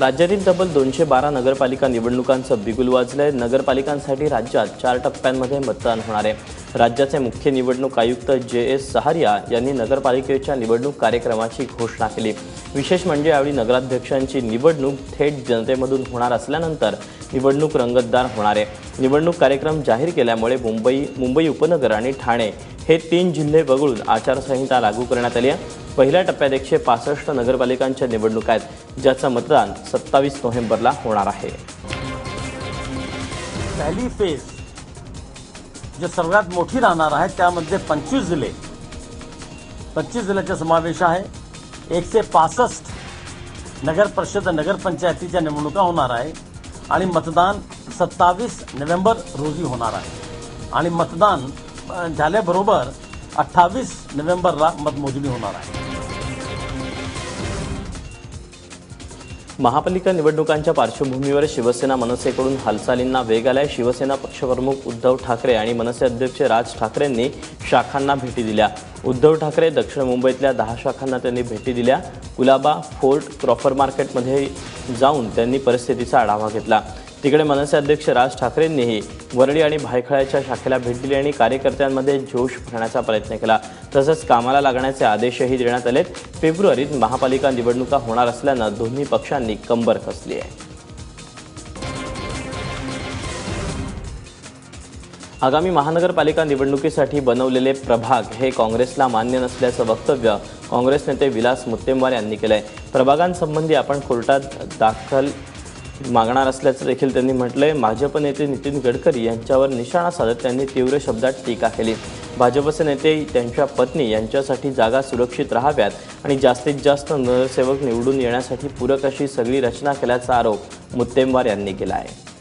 राज्यातील तब्बल दोनशे बारा नगरपालिका निवडणुकांचं बिगुल वाजलंय. नगरपालिकांसाठी राज्यात चार टप्प्यांमध्ये मतदान होणार आहे. राज्याचे मुख्य निवडणूक आयुक्त जे एस सहारिया यांनी नगरपालिकेच्या निवडणूक कार्यक्रमाची घोषणा केली. विशेष म्हणजे यावेळी नगराध्यक्षांची निवडणूक थेट जनतेमधून होणार असल्यानंतर निवडणूक रंगतदार होणार आहे. निवडणूक कार्यक्रम जाहीर केल्यामुळे मुंबई मुंबई उपनगर आणि ठाणे हे तीन जिल्हे वगळून आचारसंहिता लागू करण्यात आली आहे. पहिल्या टप्प्यात एकशे पासष्ट नगरपालिकांच्या निवडणुका आहेत ज्याचं मतदान सत्तावीस नोव्हेंबरला होणार आहे. पहिली फेज जे सर्वात मोठी राहणार आहे त्यामध्ये पंचवीस जिल्हे पंचवीस जिल्ह्याचा समावेश आहे. एकशे पासष्ट नगर परिषद नगरपंचायतीच्या निवडणुका होणार आहे आणि मतदान सत्तावीस नोव्हेंबर रोजी होणार आहे. आणि मतदान झाल्याबरोबर अठ्ठावीस नोव्हेंबरला मतमोजणी होणार आहे. महापालिका निवडणुकांच्या पार्श्वभूमीवर शिवसेना मनसेकडून हालचालींना वेग आलाय. शिवसेना पक्षप्रमुख उद्धव ठाकरे आणि मनसे अध्यक्ष राज ठाकरेंनी शाखांना भेटी दिल्या. उद्धव ठाकरे दक्षिण मुंबईतल्या दहा शाखांना त्यांनी भेटी दिल्या. कुलाबा फोर्ट क्रॉफर मार्केटमध्ये जाऊन त्यांनी परिस्थितीचा आढावा घेतला. तिकडे मनसे अध्यक्ष राज ठाकरेंनीही वरळी आणि भायखळ्याच्या शाखेला भेट दिली आणि कार्यकर्त्यांमध्ये जोश भरण्याचा प्रयत्न केला. तसंच कामाला लागण्याचे आदेशही देण्यात आले फेब्रुवारीत महापालिका निवडणुका होणार असल्यानं दोन्ही पक्षांनी कंबर कसली आहे. आगामी महानगरपालिका निवडणुकीसाठी बनवलेले प्रभाग हे काँग्रेसला मान्य नसल्याचं वक्तव्य काँग्रेस नेते विलास मुत्तेमवार यांनी केलंय. प्रभागांसंबंधी आपण कोर्टात दाखल मागणार असल्याचं देखील त्यांनी म्हटलंय. भाजप नेते नितीन गडकरी यांच्यावर निशाणा साधत त्यांनी तीव्र शब्दात टीका केली. भाजपचे नेते त्यांच्या पत्नी यांच्यासाठी जागा सुरक्षित राहाव्यात आणि जास्तीत जास्त नगरसेवक निवडून येण्यासाठी पूरक अशी सगळी रचना केल्याचा आरोप मुत्तेमवार यांनी केला आहे